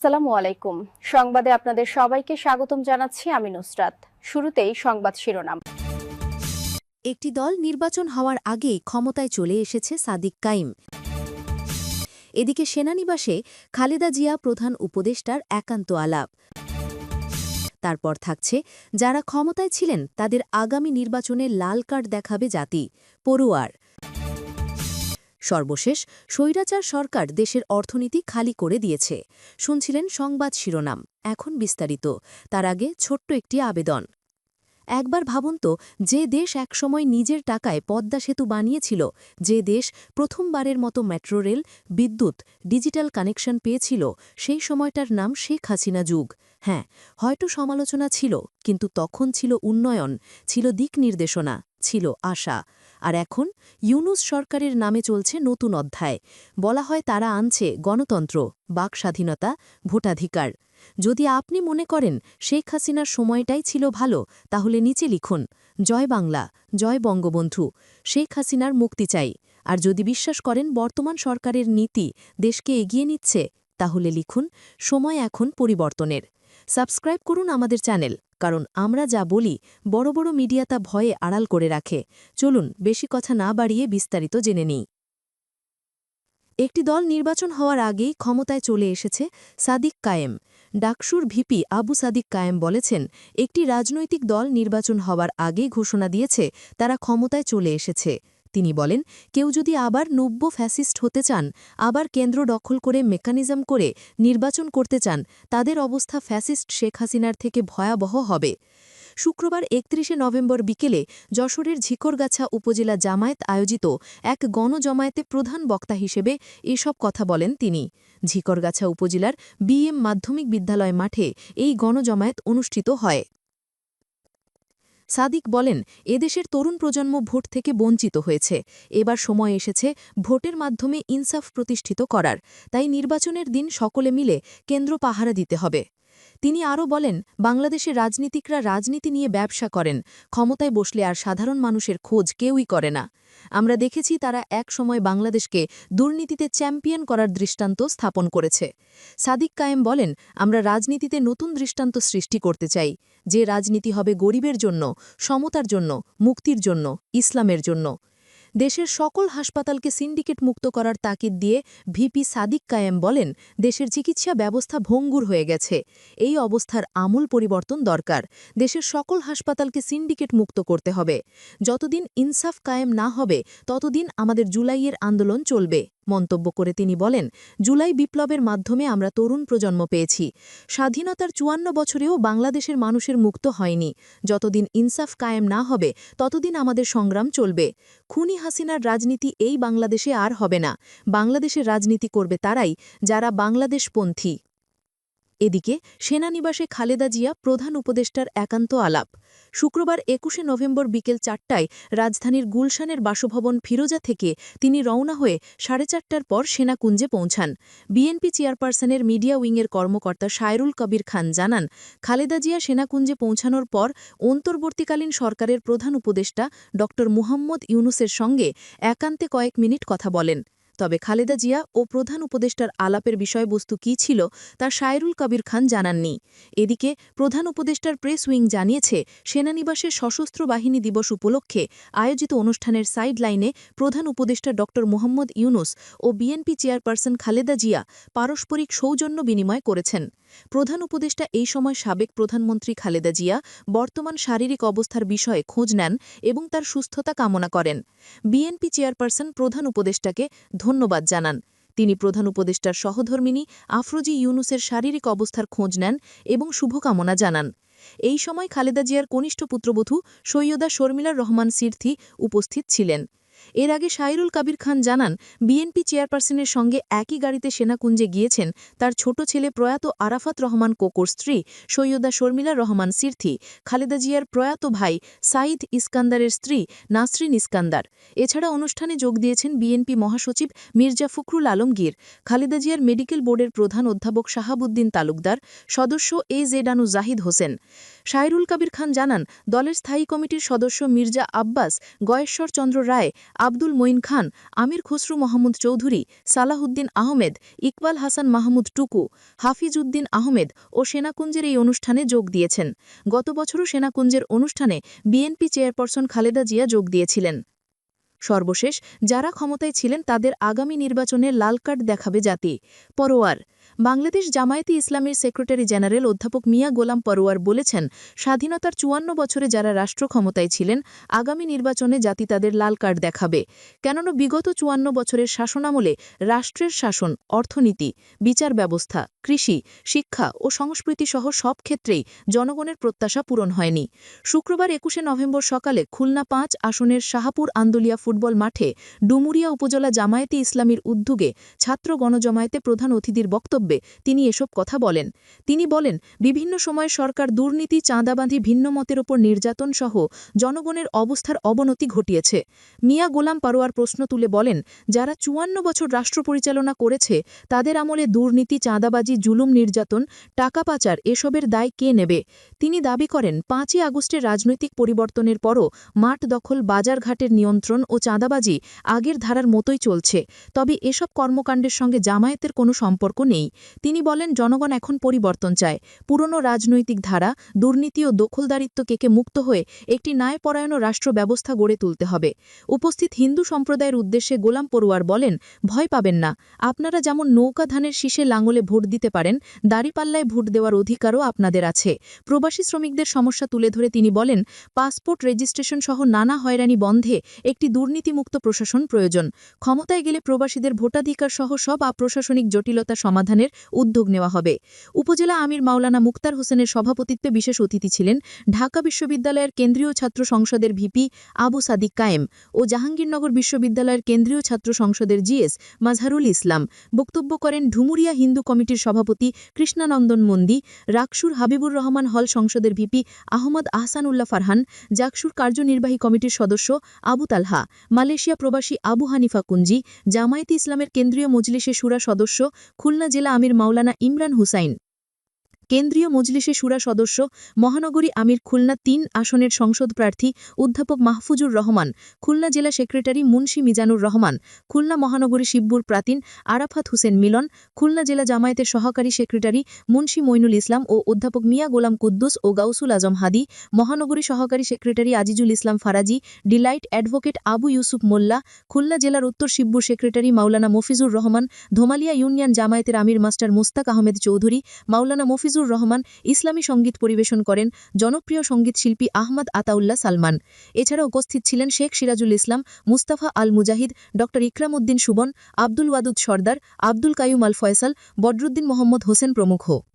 আসসালামু আলাইকুম। সংবাদে আপনাদের সবাইকে স্বাগতম জানাচ্ছি আমি নুসরাত। শুরুতেই সংবাদ শিরোনাম। একটি দল নির্বাচন হওয়ার আগেই ক্ষমতায় চলে এসেছে সাদিক কাইম। এদিকে সেনানিবাসে খালেদা জিয়া প্রধান উপদেষ্টার একান্ত আলাপ। তারপর থাকছে, যারা ক্ষমতায় ছিলেন তাদের আগামী নির্বাচনে লাল কার্ড দেখাবে জাতি, পড়ুয়ার। সর্বশেষ, স্বৈরাচার সরকার দেশের অর্থনীতি খালি করে দিয়েছে। শুনছিলেন সংবাদ শিরোনাম, এখন বিস্তারিত, তার আগে ছোট্ট একটি আবেদন। একবার ভাবুন তো, যে দেশ একসময় নিজের টাকায় পদ্মা সেতু বানিয়েছিল, যে দেশ প্রথমবারের মতো মেট্রো রেল, বিদ্যুৎ, ডিজিটাল কানেকশন পেয়েছিল, সেই সময়টার নাম শেখ হাসিনা যুগ। হ্যাঁ হয়তো সমালোচনা ছিল, কিন্তু তখন ছিল উন্নয়ন, ছিল দিক নির্দেশনা। ছিল আশা। আর এখন ইউনুস সরকারের নামে চলছে নতুন অধ্যায়। বলা হয় তারা আনছে গণতন্ত্র, বাক স্বাধীনতা, ভোটাধিকার। যদি আপনি মনে করেন শেখ হাসিনার সময়টাই ছিল ভালো, তাহলে নিচে লিখুন, জয় বাংলা, জয় বঙ্গবন্ধু, শেখ হাসিনার মুক্তি চাই। আর যদি বিশ্বাস করেন বর্তমান সরকারের নীতি দেশকে এগিয়ে নিচ্ছে, তাহলে লিখুন, সময় এখন পরিবর্তনের। সাবস্ক্রাইব করুন আমাদের চ্যানেল, কারণ আমরা যা বলি বড় বড় মিডিয়া তা ভয়ে আড়াল করে রাখে। চলুন, বেশি কথা না বাড়িয়ে বিস্তারিত জেনে নিই। একটি দল নির্বাচন হওয়ার আগেই ক্ষমতায় চলে এসেছে সাদিক কায়েম। ডাকসুর ভিপি আবু সাদিক কায়েম বলেছেন, একটি রাজনৈতিক দল নির্বাচন হওয়ার আগেই ঘোষণা দিয়েছে, তারা ক্ষমতায় চলে এসেছে। তিনি বলেন, কেউ যদি আবার নব্য ফ্যাসিস্ট হতে চান, আবার কেন্দ্র দখল করে মেকানিজম করে নির্বাচন করতে চান, তাদের অবস্থা ফ্যাসিস্ট শেখ হাসিনার থেকে ভয়াবহ হবে। শুক্রবার একত্রিশে নভেম্বর বিকেলে যশোরের ঝিকরগাছা উপজেলা জামায়াত আয়োজিত এক গণজমায়েতে প্রধান বক্তা হিসেবে এসব কথা বলেন তিনি। ঝিকরগাছা উপজেলার বিএম মাধ্যমিক বিদ্যালয় মাঠে এই গণজমায়েত অনুষ্ঠিত হয়। সাদিক বলেন, এদেশের তরুণ প্রজন্ম ভোট থেকে বঞ্চিত হয়েছে। এবার সময় এসেছে ভোটের মাধ্যমে ইনসাফ প্রতিষ্ঠিত করার। তাই নির্বাচনের দিন সকলে মিলে কেন্দ্র পাহারা দিতে হবে। তিনি আরও বলেন, বাংলাদেশের রাজনীতিকরা রাজনীতি নিয়ে ব্যবসা করেন, ক্ষমতায় বসলে আর সাধারণ মানুষের খোঁজ কেউই করে না। আমরা দেখেছি তারা এক সময় বাংলাদেশকে দুর্নীতিতে চ্যাম্পিয়ন করার দৃষ্টান্ত স্থাপন করেছে। সাদিক কায়েম বলেন, আমরা রাজনীতিতে নতুন দৃষ্টান্ত সৃষ্টি করতে চাই। যে রাজনীতি হবে গরিবের জন্য, সমতার জন্য, মুক্তির জন্য, ইসলামের জন্য। দেশের সকল হাসপাতালকে সিন্ডিকেট মুক্ত করার তাকিদ দিয়ে ভিপি সাদিক কায়েম বলেন, দেশের চিকিৎসা ব্যবস্থা ভঙ্গুর হয়ে গেছে। এই অবস্থার আমূল পরিবর্তন দরকার। দেশের সকল হাসপাতালকে সিন্ডিকেট মুক্ত করতে হবে। যতদিন ইনসাফ কায়েম না হবে, ততদিন আমাদের জুলাইয়ের আন্দোলন চলবে। মন্তব্য করে তিনি বলেন, জুলাই বিপ্লবের মাধ্যমে আমরা তরুণ প্রজন্ম পেয়েছি। স্বাধীনতার চুয়ান্ন বছরেও বাংলাদেশের মানুষের মুক্ত হয়নি। যতদিন ইনসাফ কায়েম না হবে, ততদিন আমাদের সংগ্রাম চলবে। খুনি হাসিনার রাজনীতি এই বাংলাদেশে আর হবে না। বাংলাদেশের রাজনীতি করবে তারাই, যারা বাংলাদেশপন্থী। এদিকে সেনানিবাসে খালেদা জিয়া প্রধান উপদেষ্টার একান্ত আলাপ। শুক্রবার একুশে নভেম্বর বিকেল চারটায় রাজধানীর গুলশানের বাসভবন ফিরোজা থেকে তিনি রওনা হয়ে সাড়ে চারটার পর সেনাকুঞ্জে পৌঁছান। বিএনপি চেয়ারপারসনের মিডিয়া উইংয়ের কর্মকর্তা শায়রুল কবির খান জানান, খালেদা জিয়া সেনাকুঞ্জে পৌঁছানোর পর অন্তর্বর্তীকালীন সরকারের প্রধান উপদেষ্টা ড মুহাম্মদ ইউনুসের সঙ্গে একান্তে কয়েক মিনিট কথা বলেন। তবে খালেদা জিয়া ও প্রধান উপদেষ্টার আলাপের বিষয়বস্তু কী ছিল তা শায়রুল কবির খান জানাননি। এদিকে প্রধান উপদেষ্টার প্রেস উইং জানিয়েছে, সেনানিবাসের সশস্ত্র বাহিনী দিবস উপলক্ষে আয়োজিত অনুষ্ঠানের সাইডলাইনে প্রধান উপদেষ্টা ড. মোহাম্মদ ইউনুস ও বিএনপি চেয়ারপারসন খালেদা জিয়া পারস্পরিক সৌজন্য বিনিময় করেছেন। প্রধান উপদেষ্টা এই সময় সাবেক প্রধানমন্ত্রী খালেদা জিয়া বর্তমান শারীরিক অবস্থার বিষয়ে খোঁজ নেন এবং তার সুস্থতা কামনা করেন। বিএনপি চেয়ারপারসন প্রধান উপদেষ্টাকে ধন্যবাদ জানান। তিনি প্রধান উপদেষ্টার সহধর্মিনী আফরোজি ইউনুসের শারীরিক অবস্থার খোঁজ নেন এবং শুভকামনা জানান। এই সময় খালেদা জিয়ার কনিষ্ঠ পুত্রবধূ সৈয়দা শর্মিলা রহমান সিরথি উপস্থিত ছিলেন। এর আগে শাইরুল কাবির খান জানান, বিএনপি চেয়ারপারসনের সঙ্গে একই গাড়িতে সেনাকুঞ্জে গিয়েছেন তার ছোট ছেলে প্রয়াত আরাফাত রহমান কোকোর স্ত্রী সৈয়দা শর্মিলা রহমান সিরথি, খালেদা জিয়ার প্রয়াত ভাই সাইদ ইস্কান্দারের স্ত্রী নাসরিন ইস্কান্দার। এছাড়া অনুষ্ঠানে যোগ দিয়েছেন বিএনপি মহাসচিব মির্জা ফখরুল আলমগীর, খালেদা জিয়ার মেডিকেল বোর্ডের প্রধান অধ্যাপক শাহাবুদ্দিন তালুকদার, সদস্য এ জেডানু জাহিদ হোসেন। শায়রুল কাবির খান জানান, দলের স্থায়ী কমিটির সদস্য মির্জা আব্বাস গয়েশ্বর চন্দ্র রায় আব্দুল মঈন খান, আমির খসরু মোহাম্মদ চৌধুরী, সালাহুদ্দিন আহমেদ, ইকবাল হাসান মাহমুদ টুকু, হাফিজ উদ্দিন আহমেদ ও সেনাকুঞ্জের এই অনুষ্ঠানে যোগ দিয়েছেন। গত বছরও সেনাকুঞ্জের অনুষ্ঠানে বিএনপি চেয়ারপারসন খালেদা জিয়া যোগ দিয়েছিলেন। সর্বশেষ, যারা ক্ষমতায় ছিলেন তাদের আগামী নির্বাচনে লাল কার্ড দেখাবে জাতি। পরোয়ার বাংলাদেশ জামায়াতে ইসলামের সেক্রেটারি জেনারেল অধ্যাপক মিয়া গোলাম পরোয়ার বলেছেন, স্বাধীনতার চুয়ান্ন বছরে যারা রাষ্ট্র ক্ষমতায় ছিলেন, আগামী নির্বাচনে জাতি তাদের লাল কার্ড দেখাবে। কেননা বিগত চুয়ান্ন বছরের শাসনামলে রাষ্ট্রের শাসন, অর্থনীতি, বিচার ব্যবস্থা, কৃষি, শিক্ষা ও সংস্কৃতি সহ সব ক্ষেত্রেই জনগণের প্রত্যাশা পূরণ হয়নি। শুক্রবার একুশে নভেম্বর সকালে খুলনা পাঁচ আসনের শাহাপুর আন্দোলিয়া ফুটবল মাঠে ডুমুরিয়া উপজেলা জামায়াতে ইসলামীর উদ্যোগে ছাত্র গণজমায়েতে প্রধান অতিথির বক্তব্যে তিনি এসব কথা বলেন। তিনি বলেন, বিভিন্ন সময় সরকার দুর্নীতি, চাঁদাবাঁধি, ভিন্ন মতের ওপর নির্যাতন সহ জনগণের অবস্থার অবনতি ঘটিয়েছে। মিয়া গোলাম পারোয়ার প্রশ্ন তুলে বলেন, যারা চুয়ান্ন বছর রাষ্ট্র পরিচালনা করেছে, তাদের আমলে দুর্নীতি, চাঁদাবাজি, জুলুম, নির্যাতন, টাকা পাচার, এসবের দায় কে নেবে? তিনি দাবি করেন, পাঁচই আগস্টের রাজনৈতিক পরিবর্তনের পরও মাঠ দখল, বাজারঘাটের নিয়ন্ত্রণ ও চাঁদাবাজি আগের ধারার মতোই চলছে। তবে এসব কর্মকাণ্ডের সঙ্গে জামায়াতের কোনো সম্পর্ক নেই। তিনি বলেন, জনগণ এখন পরিবর্তন চায়। পুরনো রাজনৈতিক ধারা, দুর্নীতি ও দখলদারিত্ব কেকে মুক্ত হয়ে একটি ন্যায়পরায়ণ রাষ্ট্র ব্যবস্থা গড়ে তুলতে হবে। উপস্থিত হিন্দু সম্প্রদায়ের উদ্দেশ্যে গোলাম পড়ুয়ার বলেন, ভয় পাবেন না। আপনারা যেমন নৌকা ধানের শীষে লাঙলে ভোট দিতে পারেন, দাড়িপাল্লায় ভোট দেওয়ার অধিকারও আপনাদের আছে। প্রবাসী শ্রমিকদের সমস্যা তুলে ধরে তিনি বলেন, পাসপোর্ট রেজিস্ট্রেশন সহ নানা হয়রানি বন্ধে একটি দুর্নীতিমুক্ত প্রশাসন প্রয়োজন। ক্ষমতায় গেলে প্রবাসীদের ভোটাধিকার সহ সব আপ্রশাসনিক জটিলতা সমাধানের উদ্যোগ নেওয়া হবে। উপজেলা আমির মাওলানা মুক্তার হোসেনের সভাপতিত্বে বিশেষ অতিথি ছিলেন ঢাকা বিশ্ববিদ্যালয়ের কেন্দ্রীয় ছাত্র সংসদের ভিপি আবু সাদিক কায়েম ও জাহাঙ্গীরনগর বিশ্ববিদ্যালয়ের কেন্দ্রীয় ছাত্র সংসদের জিএস মাজহারুল ইসলাম। বক্তব্য করেন ঢুমুরিয়া হিন্দু কমিটির সভাপতি কৃষ্ণানন্দন মন্দি রাকসুর হাবিবুর রহমান হল সংসদের ভিপি আহমদ আহসানুল্লাহ ফারহান, জাকসুর কার্যনির্বাহী কমিটির সদস্য আবু তালহা, মালয়েশিয়া প্রবাসী আবু হানিফা কুঞ্জি, জামায়াতে ইসলামের কেন্দ্রীয় মজলিসে সুরা সদস্য খুলনা জেলা আমির মাওলানা ইমরান হুসাইন। কেন্দ্রীয় মজলিসে সুরা সদস্য মহানগরী আমির খুলনা তিন আসনের সংসদ প্রার্থী অধ্যাপক মাহফুজুর রহমান, খুলনা জেলা সেক্রেটারি মুন্সি মিজানুর রহমান, খুলনা মহানগরী শিবপুর প্রাতিন আরাফাত হোসেন মিলন, খুলনা জেলা জামায়াতের সহকারী সেক্রেটারি মুন্সি মইনুল ইসলাম ও অধ্যাপক মিয়া গোলাম কুদ্দুস ও গাউসুল আজম হাদি, মহানগরী সহকারী secretary Azizul Islam Farazi, delight advocate Abu Yusuf Mollah, Khulna জেলার উত্তর শিবপুর সেক্রেটারি মাওলানা মফিজুর রহমান, ধোমালিয়া ইউনিয়ন জামায়াতের আমির মাস্টার মুস্তাক আহমেদ চৌধুরী, মাওলানা মফিজুর রহমান ইসলামী সংগীত পরিবেশন করেন জনপ্রিয় সংগীত শিল্পী আহমদ আতাউল্লাহ সালমান। এছাড়া উপস্থিত ছিলেন শেখ সিরাজুল ইসলাম, মুস্তাফা আল মুজাহিদ ড ইকরাম উদ্দিন সুবন, আব্দুল ওয়াদুদ সর্দার, আব্দুল কায়ুম আল ফয়সাল বদরুদ্দিন মোহাম্মদ হোসেন প্রমুখ।